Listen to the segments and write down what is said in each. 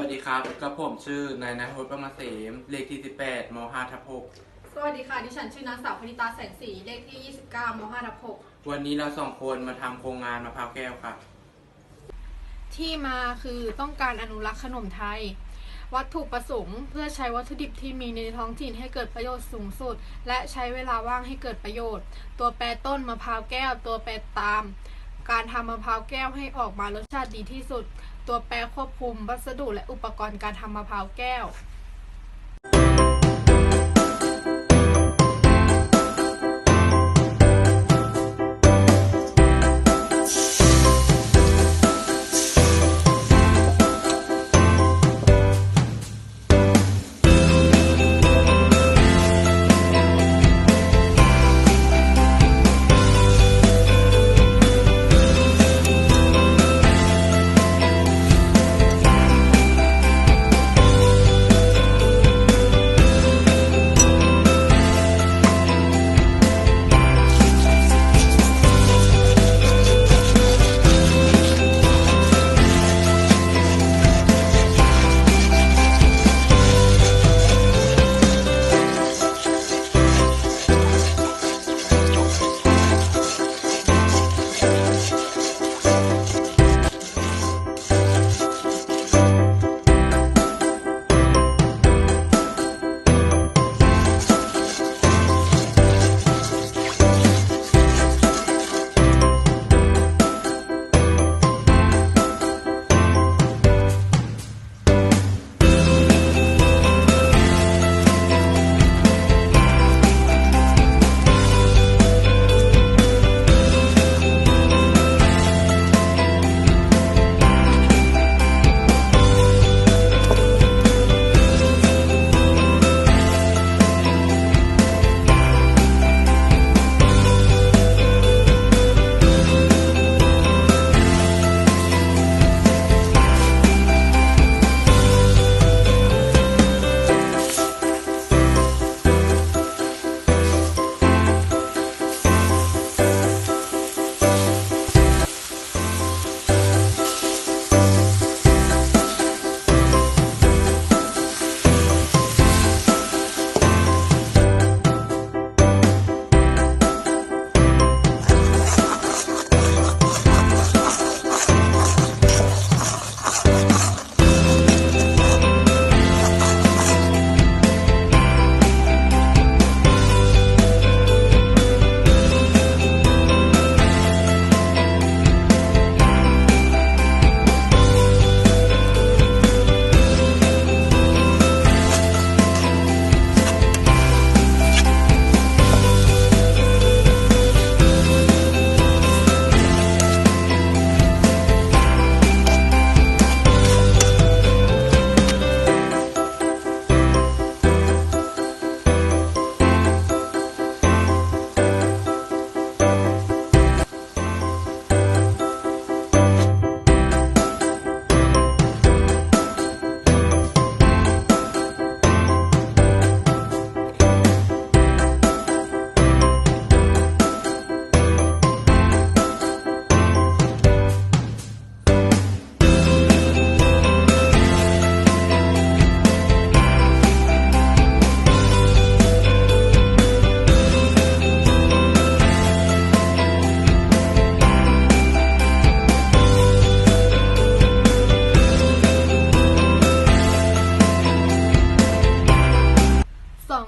วัสดีครับกับผมชื่อนายนายพจน์ประมาเสมเลขที่ 18ม5ทับสวัสดีค่ะ ดิฉันชื่อนางสาวพนิตาแสงสีเลขที่ 29ม5ทับ6วันนี้เราสองคนมาทำโครงงานมะพร้าวแก้วครับ6ที่มาคือต้องการอนุรักษ์ขนมไทย วัตถุประสงค์เพื่อใช้วัตถุดิบที่มีในท้องถิ่นให้เกิดประโยชน์สูงสุด และใช้เวลาว่างให้เกิดประโยชน์ ตัวแปรต้นมะพร้าวแก้ว ตัวแปรตาม การทำมะพร้าวแก้วให้ออกมารสชาติดีที่สุด ตัวแปรควบคุมวัสดุและอุปกรณ์การทำมะพร้าวแก้ว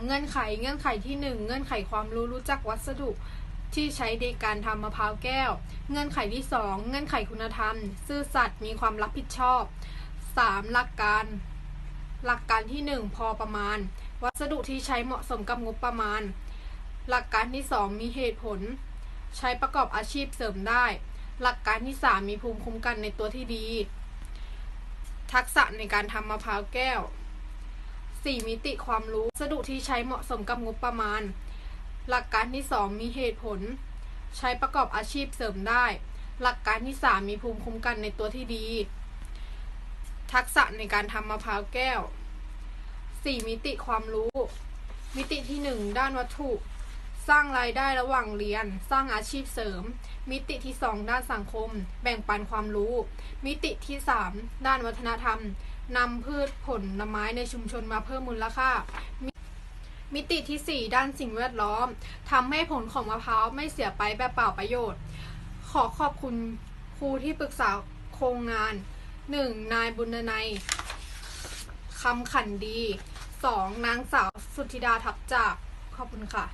เงื่อนไขเงื่อนไขที่หนึ่งเงื่อนไขความรู้รู้จักวัสดุที่ใช้ในการทำมะพร้าวแก้ว เงื่อนไขที่สองเงื่อนไขคุณธรรม ซื่อสัตย์มีความรับผิดชอบสามหลักการ หลักการที่หนึ่งพอประมาณ วัสดุที่ใช้เหมาะสมกับงบประมาณ หลักการที่สองมีเหตุผล ใช้ประกอบอาชีพเสริมได้ หลักการที่สามมีภูมิคุ้มกันในตัวที่ดี ทักษะในการทำมะพร้าวแก้ว สี่มิติความรู้สดุที่ใช้เหมาะสมกับงบประมาณ หลักการที่สองมีเหตุผล ใช้ประกอบอาชีพเสริมได้ หลักการที่สามมีภูมิคุ้มกันในตัวที่ดี ทักษะในการทำมะพร้าวแก้วสี่มิติความรู้ มิติที่หนึ่งด้านวัตถุ สร้างรายได้ระหว่างเรียน สร้างอาชีพเสริม มิติที่ 2 ด้านสังคม แบ่งปันความรู้ มิติที่ 3 ด้านวัฒนธรรม นำพืชผลไม้ในชุมชนมาเพิ่มมูลค่า มิติที่ 4 ด้านสิ่งแวดล้อมทำให้ผลของมะพร้าวไม่เสียไปแบบเปล่าประโยชน์ ขอขอบคุณครูที่ปรึกษาโครงงาน 1. นายบุญนัยคำขันดี 2. นางสาวสุธิดาทับจากขอบคุณค่ะ